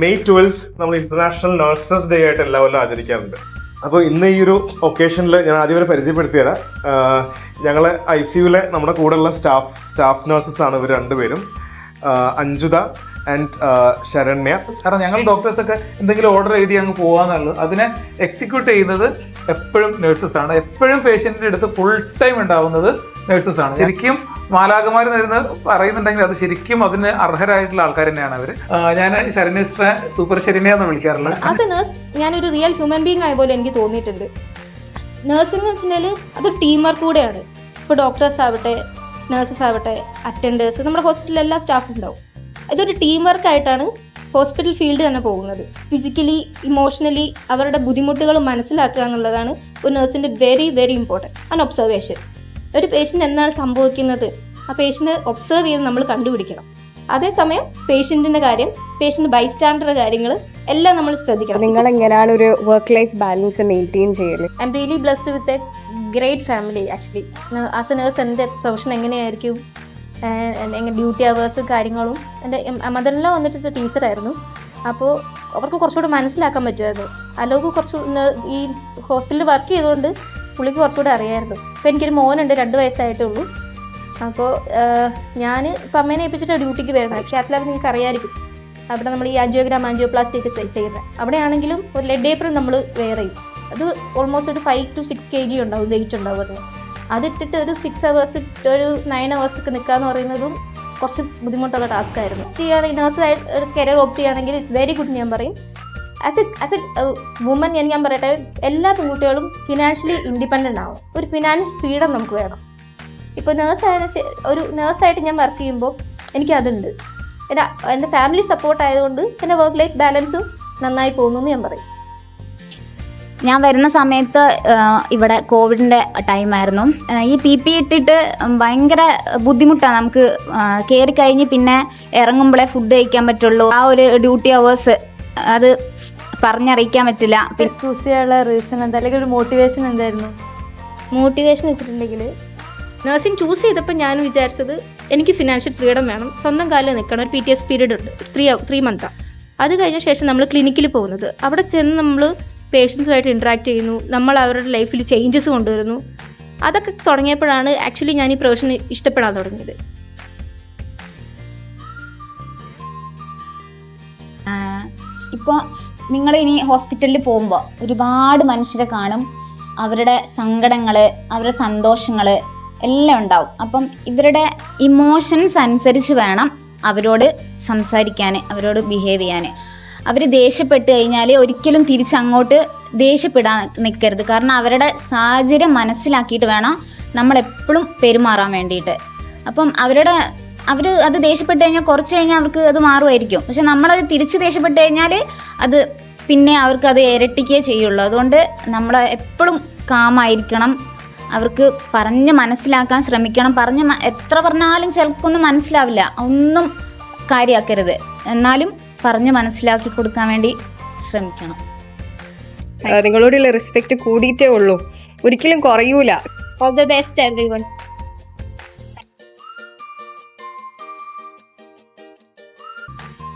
May twelfth നമ്മൾ international nurses day ആയിട്ട് എല്ലാവരും കൊല്ലം ആചരിക്കാറുണ്ട്. അപ്പോൾ ഇന്ന് ഈ ഒരു ഒക്കേഷനിൽ ഞാൻ ആദ്യം വരെ പരിചയപ്പെടുത്തി തരാം ഞങ്ങൾ ഐ സിയുലെ നമ്മുടെ കൂടെയുള്ള സ്റ്റാഫ് സ്റ്റാഫ് നഴ്സസ് ആണ് ഇവർ രണ്ടുപേരും. അഞ്ജുത ആൻഡ് ശരണ്യ. കാരണം ഞങ്ങൾ ഡോക്ടേഴ്സൊക്കെ എന്തെങ്കിലും ഓർഡർ എഴുതി അങ്ങ് പോകാന്നുള്ളത് അതിനെ എക്സിക്യൂട്ട് ചെയ്യുന്നത് എപ്പോഴും നഴ്സസ് ആണ്. എപ്പോഴും പേഷ്യന്റിന്റെ അടുത്ത് ഫുൾ ടൈം ഉണ്ടാവുന്നത് നഴ്സസ് ആണ്. ശരിക്കും മാലാകമാർ നേരുന്ന പറയുന്നുണ്ടെങ്കിൽ അത് ശരിക്കും അതിന് അർഹരായിട്ടുള്ള ആൾക്കാർ തന്നെയാണ് അവർ ഞാൻ ശരണ്യസ്ത്ര സൂപ്പർ ശരണ്യ എന്ന് വിളിക്കാറുള്ളത്. ആസ് എ നേഴ്സ് ഞാനൊരു റിയൽ ഹ്യൂമൻ ബീങ് ആയ പോലെ എനിക്ക് തോന്നിയിട്ടുണ്ട്. നേഴ്സിംഗ് എന്ന് വെച്ചിട്ടുണ്ടെങ്കിൽ അത് ടീം വർക്ക് കൂടെയാണ്. ഇപ്പോൾ ഡോക്ടേഴ്സ് ആവട്ടെ നേഴ്സസ് ആവട്ടെ അറ്റൻഡേഴ്സ് നമ്മുടെ ഹോസ്പിറ്റലിൽ എല്ലാ സ്റ്റാഫും ഉണ്ടാവും. ഇതൊരു ടീം വർക്കായിട്ടാണ് ഹോസ്പിറ്റൽ ഫീൽഡ് തന്നെ പോകുന്നത്. ഫിസിക്കലി ഇമോഷണലി അവരുടെ ബുദ്ധിമുട്ടുകൾ മനസ്സിലാക്കുക എന്നുള്ളതാണ് ഒരു നേഴ്സിന്റെ very very important and observation ഒരു പേഷ്യന്റ് എന്താണ് സംഭവിക്കുന്നത്? ആ പേഷ്യന്റ് ഒബ്സർവ് ചെയ്ത് നമ്മൾ കണ്ടുപിടിക്കണം. അതേസമയം പേഷ്യന്റിന്റെ കാര്യം പേഷ്യന്റ് ബൈസ്റ്റാൻഡറുടെ കാര്യങ്ങൾ എല്ലാം നമ്മൾ ശ്രദ്ധിക്കണം. നിങ്ങൾ എങ്ങനെയാണ് ഒരു വർക്ക് ലൈഫ് ബാലൻസ് മെയിന്റെയിൻ ചെയ്യുന്നത് I'm really blessed with a great family actually as a nurse എന്റെ പ്രൊഫഷൻ എങ്ങനെയായിരിക്കും? എങ്ങനെ ഡ്യൂട്ടി അവേഴ്സ് കാര്യങ്ങളും. എന്റെ മദറിനെല്ലാം വന്നിട്ട് ടീച്ചറായിരുന്നു അപ്പോൾ അവർക്ക് കുറച്ചുകൂടെ മനസ്സിലാക്കാൻ പറ്റുമായിരുന്നു. അലോക്ക് കുറച്ച് ഈ ഹോസ്പിറ്റലിൽ വർക്ക് ചെയ്തുകൊണ്ട് പുള്ളിക്ക് കുറച്ചുകൂടെ അറിയായിരുന്നു. ഇപ്പോൾ എനിക്കൊരു മോനുണ്ട് രണ്ട് വയസ്സായിട്ടേ ഉള്ളൂ. അപ്പോൾ ഞാൻ ഇപ്പം അമ്മേനെ ഏൽപ്പിച്ചിട്ട് ഡ്യൂട്ടിക്ക് വരുന്നത്. പക്ഷേ അതിലവർ നിങ്ങൾക്ക് അറിയാമായിരിക്കും അവിടെ നമ്മൾ ഈ ആൻജിയോഗ്രാം ആൻജിയോപ്ലാസ്റ്റി ഒക്കെ ചെയ്- ചെയ്യുന്നത് അവിടെയാണെങ്കിലും ഒരു ലെഡ് ഏപ്രിൽ നമ്മൾ വെയർ ചെയ്യും. അത് ഓൾമോസ്റ്റ് ഒരു five to six K G ഉണ്ടാവും വെയിറ്റ് ഉണ്ടാവും അതിന്. അതിട്ടിട്ട് ഒരു സിക്സ് അവേഴ്സ് ഒരു നയൻ അവേഴ്സ് ഒക്കെ നിൽക്കുക എന്ന് പറയുന്നതും കുറച്ച് ബുദ്ധിമുട്ടുള്ള ടാസ്ക് ആയിരുന്നു. ചെയ്യുകയാണെങ്കിൽ ഒരു കരിയർ ഓപ്റ്റ് ചെയ്യുകയാണെങ്കിൽ ഇറ്റ്സ് വെരി ഗുഡ് ഞാൻ പറയും. As a as a woman ഞാൻ ഞാൻ പറയട്ടെ എല്ലാ പെൺകുട്ടികളും ഫിനാൻഷ്യലി ഇൻഡിപെൻഡന്റ് ആവും. ഒരു ഫിനാൻഷ്യൽ ഫ്രീഡം നമുക്ക് വേണം. ഇപ്പോൾ നേഴ്സായ ഒരു നേഴ്സായിട്ട് ഞാൻ വർക്ക് ചെയ്യുമ്പോൾ എനിക്കതുണ്ട് എന്റെ എന്റെ ഫാമിലി സപ്പോർട്ട് ആയതുകൊണ്ട് എന്റെ വർക്ക് ലൈഫ് ബാലൻസും നന്നായി പോകുന്നു എന്ന് ഞാൻ പറയും. ഞാൻ വരുന്ന സമയത്ത് ഇവിടെ കോവിഡിന്റെ ടൈമായിരുന്നു ഈ പി പി ഇട്ടിട്ട് ഭയങ്കര ബുദ്ധിമുട്ടാണ് നമുക്ക് കയറി കഴിഞ്ഞ് പിന്നെ ഇറങ്ങുമ്പോഴേ ഫുഡ് കഴിക്കാൻ പറ്റുള്ളൂ. ആ ഒരു ഡ്യൂട്ടി അവേഴ്സ് അത് പറഞ്ഞറിയിക്കാൻ പറ്റില്ല. ചൂസ് ചെയ്യാനുള്ള റീസൺ എന്താ? അല്ലെങ്കിൽ ഒരു മോട്ടിവേഷൻ എന്തായിരുന്നു? മോട്ടിവേഷൻ വെച്ചിട്ടുണ്ടെങ്കിൽ നഴ്സിംഗ് ചൂസ് ചെയ്തപ്പോൾ ഞാൻ വിചാരിച്ചത് എനിക്ക് ഫിനാൻഷ്യൽ ഫ്രീഡം വേണം. സ്വന്തം കാലിൽ നിൽക്കണം. ഒരു പി ടി എസ് പീരീഡ് ഉണ്ട്. ത്രീ ത്രീ മന്താണ് അത് കഴിഞ്ഞ ശേഷം നമ്മൾ ക്ലിനിക്കിൽ പോകുന്നത്. അവിടെ ചെന്ന് നമ്മൾ പേഷ്യൻസുമായിട്ട് ഇൻട്രാക്ട് ചെയ്യുന്നു. നമ്മൾ അവരുടെ ലൈഫിൽ ചേഞ്ചസ് കൊണ്ടുവരുന്നു. അതൊക്കെ തുടങ്ങിയപ്പോഴാണ് ആക്ച്വലി ഞാൻ ഈ പ്രൊഫഷൻ ഇഷ്ടപ്പെടാൻ തുടങ്ങിയത്. ഇപ്പോൾ നിങ്ങൾ ഇനി ഹോസ്പിറ്റലിൽ പോകുമ്പോൾ ഒരുപാട് മനുഷ്യരെ കാണും. അവരുടെ സങ്കടങ്ങൾ അവരുടെ സന്തോഷങ്ങൾ എല്ലാം ഉണ്ടാവും. അപ്പം ഇവരുടെ ഇമോഷൻസ് അനുസരിച്ച് വേണം അവരോട് സംസാരിക്കാൻ അവരോട് ബിഹേവ് ചെയ്യാൻ അവർ ദേഷ്യപ്പെട്ട് കഴിഞ്ഞാൽ ഒരിക്കലും തിരിച്ചങ്ങോട്ട് ദേഷ്യപ്പെടാൻ നിൽക്കരുത് കാരണം അവരുടെ സാഹചര്യം മനസ്സിലാക്കിയിട്ട് വേണം നമ്മളെപ്പോഴും പെരുമാറാൻ വേണ്ടിയിട്ട്. അപ്പം അവരുടെ അവർ അത് ദേഷ്യപ്പെട്ട് കഴിഞ്ഞാൽ കുറച്ച് കഴിഞ്ഞാൽ അവർക്ക് അത് മാറുമായിരിക്കും. പക്ഷെ നമ്മളത് തിരിച്ച് ദേഷ്യപ്പെട്ട് കഴിഞ്ഞാൽ അത് പിന്നെ അവർക്ക് അത് ഇരട്ടിക്കേ ചെയ്യുള്ളൂ. അതുകൊണ്ട് നമ്മൾ എപ്പോഴും കാമായിരിക്കണം. അവർക്ക് പറഞ്ഞ് മനസ്സിലാക്കാൻ ശ്രമിക്കണം. പറഞ്ഞ് എത്ര പറഞ്ഞാലും ചിലക്കൊന്നും മനസ്സിലാവില്ല. ഒന്നും കാര്യമാക്കരുത് എന്നാലും പറഞ്ഞ് മനസ്സിലാക്കി കൊടുക്കാൻ വേണ്ടി ശ്രമിക്കണം. നിങ്ങളോടുള്ള റെസ്പെക്ട് കൂടിയിട്ടേ ഉള്ളൂ. ഒരിക്കലും കുറയൂല. All the best every one Bye.